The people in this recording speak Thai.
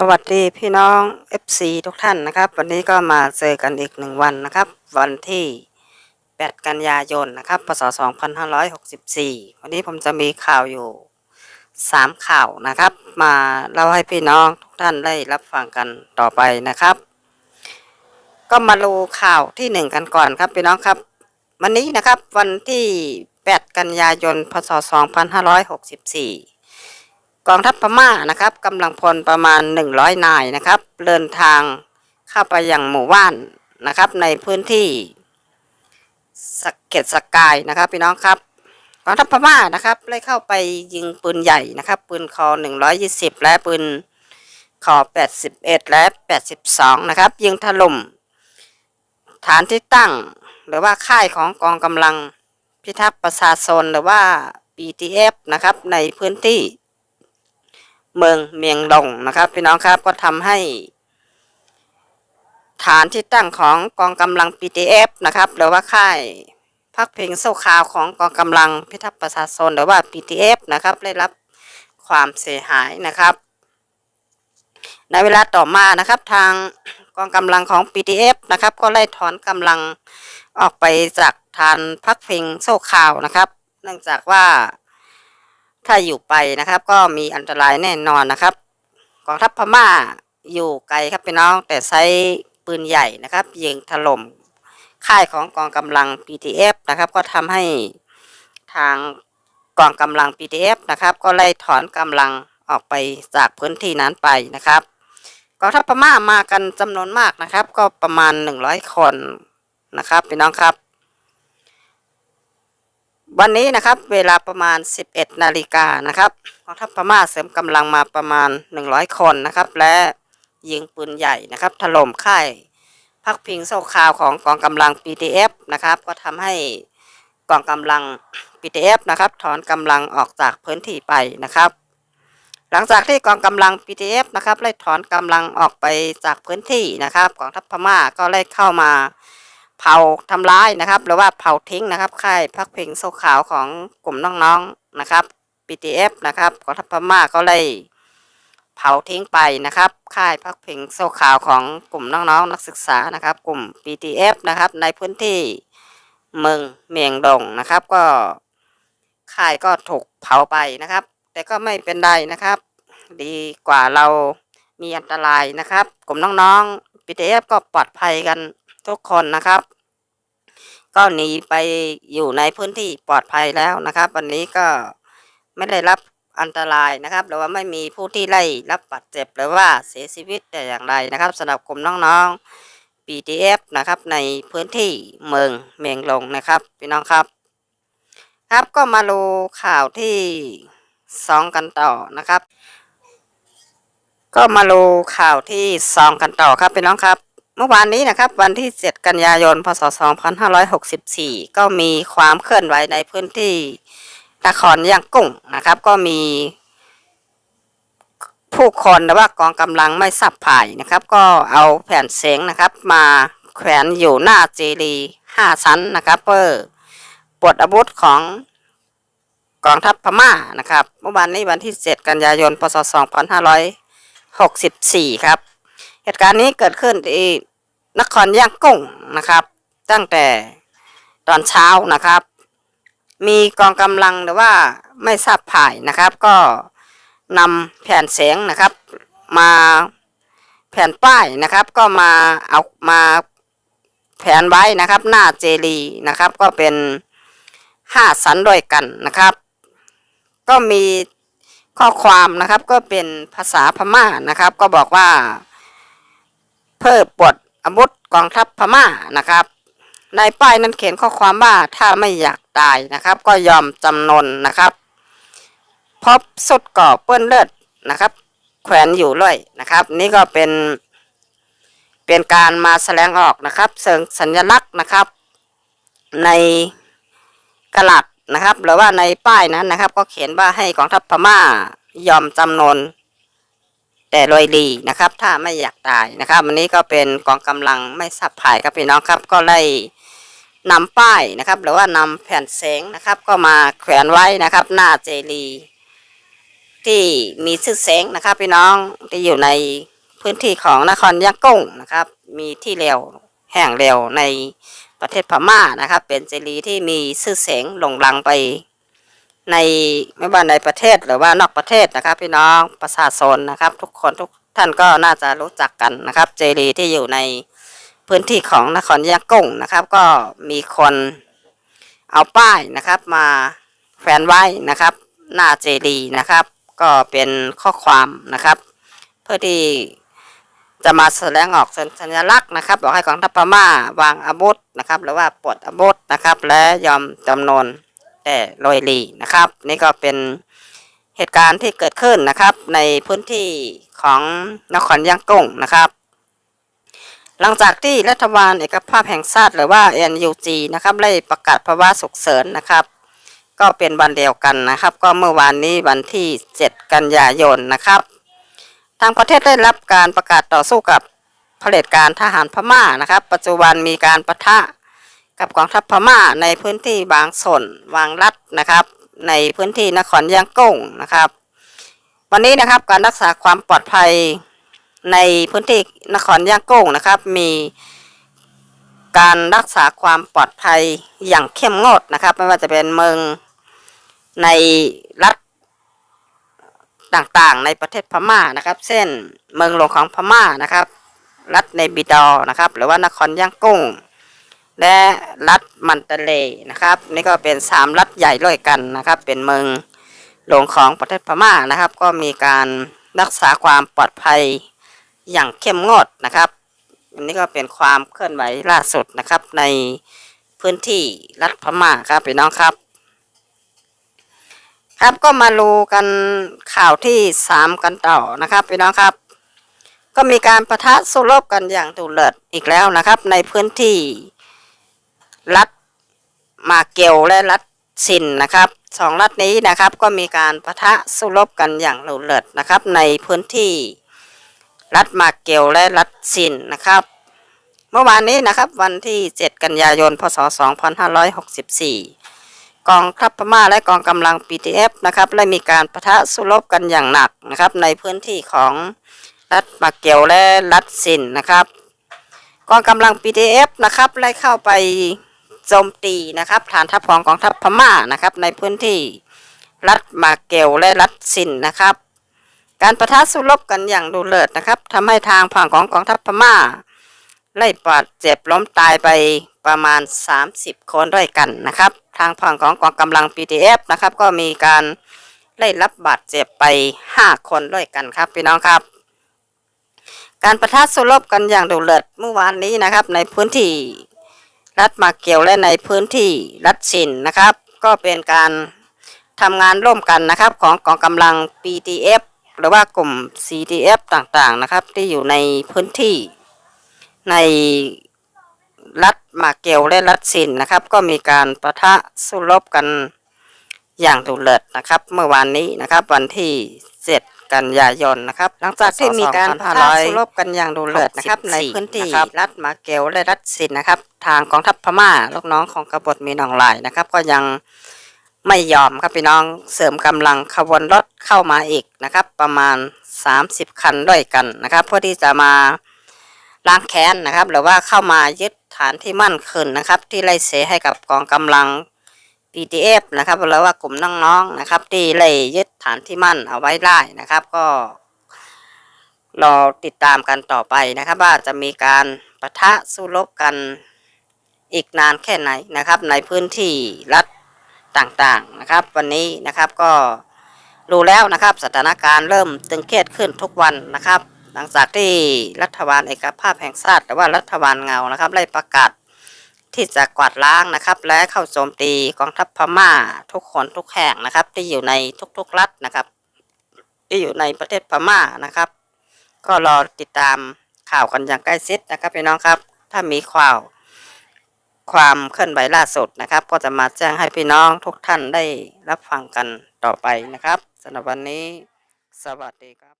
สวัสดีพี่น้อง FC ทุกท่านนะครับ วันนี้ก็มาเจอกันอีกหนึ่งวันนะครับ วันที่ 8 กันยายนนะครับพศ2564 วันนี้ผมจะมีข่าวอยู่ 3 ข่าวนะครับ มาเล่าให้พี่น้องทุกท่านได้รับฟังกันต่อไปนะครับ ก็มาดูข่าวที่ 1 กันก่อนครับพี่น้องครับ วันนี้นะครับวันที่ 8 กันยายนพศ2564 กองทัพพม่านะครับกำลังพลประมาณ 100 นายนะครับ เดินทางเข้าไปยังหมู่บ้านนะครับ ในพื้นที่สเก็ตสกายนะครับ พี่น้องครับกองทัพพม่านะครับได้เข้าไปยิงปืนใหญ่นะครับ ปืนคอ 120 และปืนคอ 81 และ 82 นะครับ ยิงถล่มฐานที่ตั้ง หรือว่าค่ายของกองกำลังพิทักษ์ประชาชนหรือว่า BTF นะครับในพื้นที่ เมืองเมียงดงนะครับ พี่น้องครับก็ทำให้ ฐานที่ตั้งของกองกำลัง PTF นะครับหรือว่าค่ายพักเพิงโซ่ขาวของกองกำลังพิทักษ์ประชาชนหรือว่า PTF นะครับได้รับความเสียหายนะครับ ในเวลาต่อมานะครับทางกองกำลังของ PTF นะครับ ก็ไล่ถอนกำลังออกไปจากฐานพักเพิงโซ่ขาวนะครับ เนื่องจากว่า ถ้าอยู่ไปนะครับ ก็มีอันตรายแน่นอนนะครับกองทัพพม่าอยู่ไกลครับพี่น้อง แต่ใช้ปืนใหญ่นะครับยิงถล่มค่ายของกองกำลัง PTF นะครับ ก็ทำให้ทางกองกำลัง PTF นะครับ ก็ไล่ถอนกำลังออกไปจากพื้นที่นั้นไปนะครับกองทัพพม่ามากันจำนวนมากนะครับ ก็ประมาณ 100 คนนะครับพี่น้องครับ วันนี้นะครับเวลาประมาณ 11 นาฬิกานะครับกองทัพพม่าเสริมกำลังมาประมาณ 100 คนนะครับ และยิงปืนใหญ่นะครับ ถล่มค่ายพักพิงโซ่ข่าวของกองกำลัง PTF นะครับ ก็ทำให้กองกำลัง PTF นะครับ ถอนกำลังออกจากพื้นที่ไปนะครับ หลังจากที่กองกำลัง PTF นะครับไล่ถอนกำลังออกไปจากพื้นที่นะครับกองทัพพม่าก็ไล่เข้ามา เผาทำร้ายนะครับ หรือว่าเผาทิ้งนะครับค่ายพักพิงโซขาวของกลุ่มน้องๆนะครับ PTF นะครับกองทัพพม่าก็เลยเผาทิ้งไปนะครับ ค่ายพักพิงโซขาวของกลุ่มน้องๆนักศึกษานะครับ กลุ่ม PTF นะครับ ในพื้นที่เมืองเมียงดงนะครับ ก็ค่ายก็ถูกเผาไปนะครับ แต่ก็ไม่เป็นไรนะครับ ดีกว่าเรามีอันตรายนะครับ กลุ่มน้องๆ PTF ก็ปลอดภัยกัน ทุกคนนะครับ ก็หนีไปอยู่ในพื้นที่ปลอดภัยแล้วนะครับ วันนี้ก็ไม่ได้รับอันตรายนะครับหรือว่าไม่มีผู้ที่ได้รับบาดเจ็บหรือว่าเสียชีวิตแต่อย่างใดนะครับสำหรับกลุ่มน้องๆ PTF นะครับ ในพื้นที่เมืองเมียงลงนะครับพี่น้องครับ ครับก็มาดูข่าวที่สองกันต่อนะครับ ก็มาดูข่าวที่สองกันต่อครับพี่น้องครับ เมื่อวานนี้นะครับ วันที่ 7 กันยายน พศ 2564 ก็มีความเคลื่อนไหวในพื้นที่นครย่างกุ้งนะครับ ก็มีผู้คนหรือว่ากองกำลังไม่สับผ่ายนะครับ ก็เอาแผ่นเสียงนะครับ มาแขวนอยู่หน้าเจดีย์ห้าชั้นนะครับเพื่อปลดอาวุธของกองทัพพม่านะครับ เมื่อวานนี้วันที่ 7 กันยายน พศ 2564 ครับ เหตุการณ์นี้เกิดขึ้นที่นครย่างกุ้งนะครับ ตั้งแต่ตอนเช้านะครับ มีกองกำลังหรือว่าไม่ทราบผ่ายนะครับ ก็นำแผ่นเสียงนะครับ มาแผ่นป้ายนะครับ ก็มาเอามาแผ่นไว้นะครับ หน้าเจดีนะครับ ก็เป็นห้าสันด้วยกันนะครับ ก็มีข้อความนะครับก็เป็นภาษาพม่านะครับ ก็บอกว่า เพื่อปลดอาวุธกองทัพพม่านะครับ ในป้ายนั้นเขียนข้อความว่าถ้าไม่อยากตายนะครับ ก็ยอมจำนนนะครับ พบสุดก่อเปื้อนเลือดนะครับ แขวนอยู่ด้วยนะครับ นี่ก็เป็น เป็นการมาแสดงออกนะครับเสิงสัญลักษณ์นะครับ ในกระดาษนะครับ หรือว่าในป้ายนั้นนะครับ ก็เขียนว่าให้กองทัพพม่ายอมจำนน แต่โดยดีนะครับ ถ้าไม่อยากตายนะครับวันนี้ก็เป็นกองกำลังไม่สับผายครับพี่น้องครับ ก็ได้นำป้ายนะครับ หรือว่านำแผ่นเสงนะครับ ก็มาแขวนไว้นะครับ หน้าเจดีที่มีชื่อเสงนะครับ พี่น้องที่อยู่ในพื้นที่ของนครยะกุ้งนะครับ มีที่เร็วแห่งเร็วในประเทศพม่านะครับ เป็นเจดีที่มีชื่อเสงหลงลังไป ในไม่ว่าในประเทศหรือว่านอกประเทศนะครับ พี่น้องประชาชนนะครับ ทุกคนทุกท่านก็น่าจะรู้จักกันนะครับ เจดีย์ที่อยู่ในพื้นที่ของนครยะกุ้งนะครับ ก็มีคนเอาป้ายนะครับ มาแขวนไว้นะครับ หน้าเจดีย์นะครับ ก็เป็นข้อความนะครับ เพื่อที่จะมาแสดงออกสัญลักษณ์นะครับ บอกให้กองทัพพม่าวางอาวุธนะครับ หรือว่าปลดอาวุธนะครับ และยอมจำนน แต่โรยลีนะครับ นี่ก็เป็นเหตุการณ์ที่เกิดขึ้นนะครับ ในพื้นที่ของนครย่างกุ้งนะครับ หลังจากที่รัฐบาลเอกภาพแห่งชาติหรือว่า NUG นะครับได้ประกาศภาวะฉุกเฉินนะครับ ก็เป็นวันเดียวกันนะครับ ก็เมื่อวานนี้วันที่ 7 กันยายนนะครับ ทางประเทศได้รับการประกาศต่อสู้กับเผด็จการทหารพม่านะครับ ปัจจุบันมีการปะทะ กับกองทัพพม่าในพื้นที่บางส่วนวางรัดนะครับ ในพื้นที่นครย่างกุ้งนะครับ วันนี้นะครับการรักษาความปลอดภัยในพื้นที่นครย่างกุ้งนะครับ มีการรักษาความปลอดภัยอย่างเข้มงวดนะครับ ไม่ว่าจะเป็นเมืองในรัฐต่างๆ ในประเทศพม่านะครับ เช่นเมืองหลวงของพม่านะครับ รัฐในบิดอนะครับ หรือว่านครย่างกุ้ง และรัฐมันเตเลนะครับ นี่ก็เป็นสามรัฐใหญ่ด้วยกันนะครับ เป็นเมืองหลวงของประเทศพม่านะครับ ก็มีการรักษาความปลอดภัยอย่างเข้มงวดนะครับอันนี้ก็เป็นความเคลื่อนไหวล่าสุดนะครับ ในพื้นที่รัฐพม่าครับพี่น้องครับ ครับก็มาดูกันข่าวที่สามกันต่อนะครับพี่น้องครับ ก็มีการประทะสู้รบกันอย่างดุเดือดอีกแล้วนะครับ ในพื้นที่ รัฐมาเกลและรัฐซินนะครับสองรัฐนี้นะครับก็มีการปะทะสู้รบกันอย่างดุเดือดนะครับ ในพื้นที่รัฐมาเกลและรัฐซินนะครับ เมื่อวานนี้นะครับวันที่ 7 กันยายน พศ 2564 กองทัพพม่าและกองกำลัง PTF นะครับได้มีการปะทะสู้รบกันอย่างหนักนะครับ ในพื้นที่ของรัฐมาเกลและรัฐซินนะครับ กองกำลัง PTF นะครับได้เข้าไป โจมตีนะครับฐานทัพของกองทัพพม่านะครับในพื้นที่รัฐมาเกลและรัฐซินนะครับ การประทะสู้รบกันอย่างดุเดือดนะครับทำให้ทางฝั่งของกองทัพพม่าไล่บาดเจ็บล้มตายไปประมาณ 30 คนด้วยกันนะครับ ทางฝั่งของกองกำลัง PTF นะครับ ก็มีการไล่รับบาดเจ็บไป 5 คนด้วยกันครับพี่น้องครับ การประทะสู้รบกันอย่างดุเดือดเมื่อวานนี้นะครับในพื้นที่ รัฐมาเกียวและในพื้นที่รัฐชินนะครับ ก็เป็นการทำงานร่วมกันนะครับของกองกำลัง PTF หรือว่ากลุ่ม CTF ต่างๆนะครับ ที่อยู่ในพื้นที่ในรัฐมาเกลและรัฐชินนะครับ ก็มีการประทะสู้รบกันอย่างดุเดือดนะครับ เมื่อวานนี้นะครับ วันที่ 7 กันยายนนะครับ หลังจากที่มีการประทะสู้รบกันอย่างดุเดือดนะครับ ในพื้นที่รัฐมาเกลและรัฐชินนะครับ ทางกองทัพพม่าลูกน้องของกบฏมีหนองลายนะครับ ก็ยังไม่ยอมครับพี่น้องเสริมกำลังขบวนรถเข้ามาอีกนะครับ ประมาณ 30 คันด้วยกันนะครับ เพื่อที่จะมาล้างแค้นนะครับ หรือว่าเข้ามายึดฐานที่มั่นคืนนะครับ ที่ไล่เสให้กับกองกำลัง PTF นะครับหรือว่ากลุ่มน้องๆนะครับ ที่ไล่ยึดฐานที่มั่นเอาไว้ได้นะครับ ก็รอติดตามกันต่อไปนะครับ ว่าจะมีการประทะสู้รบกันอีกนานแค่ไหนนะครับ ในพื้นที่รัฐต่างๆนะครับ วันนี้นะครับก็รู้แล้วนะครับ สถานการณ์เริ่มตึงเครียดขึ้นทุกวันนะครับ หลังจากที่รัฐบาลเอกภาพแห่งชาติหรือว่ารัฐบาลเงานะครับได้ประกาศ ที่จะกวาดล้างนะครับ และเข้าโจมตีกองทัพพม่า ทุกคนทุกแห่งนะครับ ที่อยู่ในทุกๆรัฐนะครับ ที่อยู่ในประเทศพม่านะครับ ก็รอติดตามข่าวกันอย่างใกล้ชิดนะครับพี่น้องครับ ถ้ามีข่าวความเคลื่อนไหวล่าสุดนะครับ ก็จะมาแจ้งให้พี่น้องทุกท่านได้รับฟังกันต่อไปนะครับสำหรับวันนี้ สวัสดีครับ